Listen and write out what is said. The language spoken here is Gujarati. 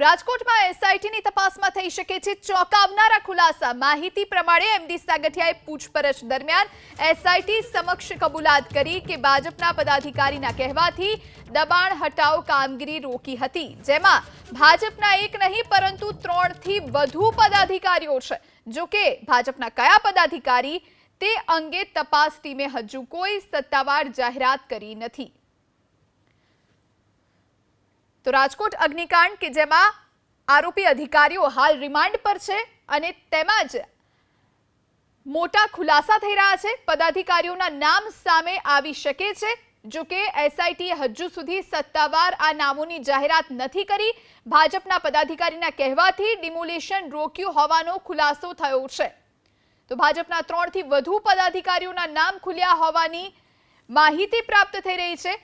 રાજકોટમાં એસઆઈટીની તપાસમાં થઈ શકે છે ચોંકાવનારા ખુલાસા. માહિતી પ્રમાણે એમડી સાગઠિયાએ પૂછપરછ દરમિયાન એસઆઈટી સમક્ષ કબૂલાત કરી કે ભાજપના પદાધિકારીના કહેવાથી દબાણ હટાવ કામગીરી રોકી હતી. જેમાં ભાજપના એક નહીં, પરંતુ ત્રણથી વધુ પદાધિકારીઓ છે. જો કે ભાજપના કયા પદાધિકારી તે અંગે તપાસ ટીમે હજુ કોઈ સત્તાવાર જાહેરાત કરી નથી. તો રાજકોટ અગ્નિકાંડ કે જેમાં આરોપી અધિકારીઓ હાલ રિમાન્ડ પર છે અને તેમાં જ મોટા ખુલાસા થઈ રહ્યા છે. પદાધિકારીઓના નામ સામે આવી શકે છે. જો કે એસઆઈટીએ હજુ સુધી સત્તાવાર આ નામોની જાહેરાત નથી કરી. ભાજપના પદાધિકારીના કહેવાથી ડિમોલેશન રોક્યું હોવાનો ખુલાસો થયો છે. તો ભાજપના ત્રણથી વધુ પદાધિકારીઓના નામ ખુલ્યા હોવાની માહિતી પ્રાપ્ત થઈ રહી છે.